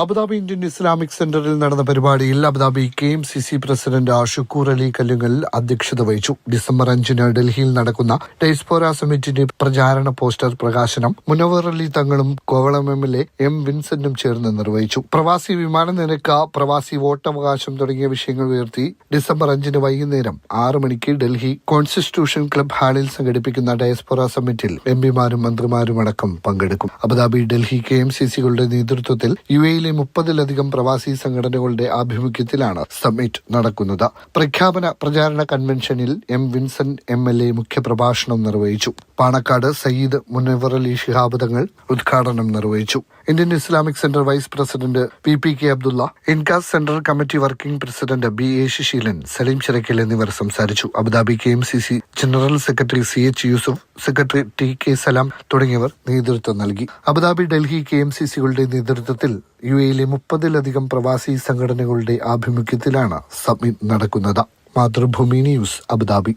Abu Dhabi Indian Islamic സെന്ററിൽ നടന്ന പരിപാടിയിൽ Abu Dhabi K M C C president Shukkur Ali Kallungal അധ്യക്ഷത വഹിച്ചു. ഡിസംബർ അഞ്ചിന് ഡൽഹിയിൽ നടക്കുന്ന ഡയസ്പോര സമിറ്റിന്റെ പ്രചാരണ പോസ്റ്റർ പ്രകാശനം മുനവർ അലി തങ്ങളും Kovalam M L A M വിൻസെന്റും ചേർന്ന് നിർവഹിച്ചു. പ്രവാസി വിമാന നിരക്ക് പ്രവാസി വോട്ടവകാശം തുടങ്ങിയ വിഷയങ്ങൾ ഉയർത്തി ഡിസംബർ അഞ്ചിന് വൈകുന്നേരം ആറ് മണിക്ക് ഡൽഹി കോൺസ്റ്റിറ്റ്യൂഷൻ ക്ലബ് ഹാളിൽ സംഘടിപ്പിക്കുന്ന ഡയസ്പോറ സമ്മിറ്റിൽ എം പിമാരും മന്ത്രിമാരും അടക്കം പങ്കെടുക്കും. Abu Dhabi Delhi K M C സികളുടെ നേതൃത്വത്തിൽ യു എയിലെ മുപ്പതിലധികം പ്രവാസി സംഘടനകളുടെ ആഭിമുഖ്യത്തിലാണ് സമ്മിറ്റ് നടക്കുന്നത്. പ്രഖ്യാപന പ്രചാരണ കൺവെൻഷനിൽ M Vincent M L A മുഖ്യപ്രഭാഷണം നിർവഹിച്ചു. പാണക്കാട് സയ്യിദ് മുനവർ അലി ഷിഹാബ് തങ്ങൾ ഉദ്ഘാടനം നിർവഹിച്ചു. Indian Islamic centre vice president P P K Abdulla INCAS centre committee working president B A ശിശീലൻ Saleem Chirakkal എന്നിവർ സംസാരിച്ചു. Abu Dhabi K M C C general secretary C H Yusuf secretary T K Salam തുടങ്ങിയവർ നേതൃത്വം നൽകി. Abu Dhabi Delhi K M C സികളുടെ നേതൃത്വത്തിൽ U എയിലെ മുപ്പതിലധികം പ്രവാസി സംഘടനകളുടെ ആഭിമുഖ്യത്തിലാണ് സമ്മിറ്റ് നടക്കുന്നത്. Mathrubhumi news Abu Dhabi.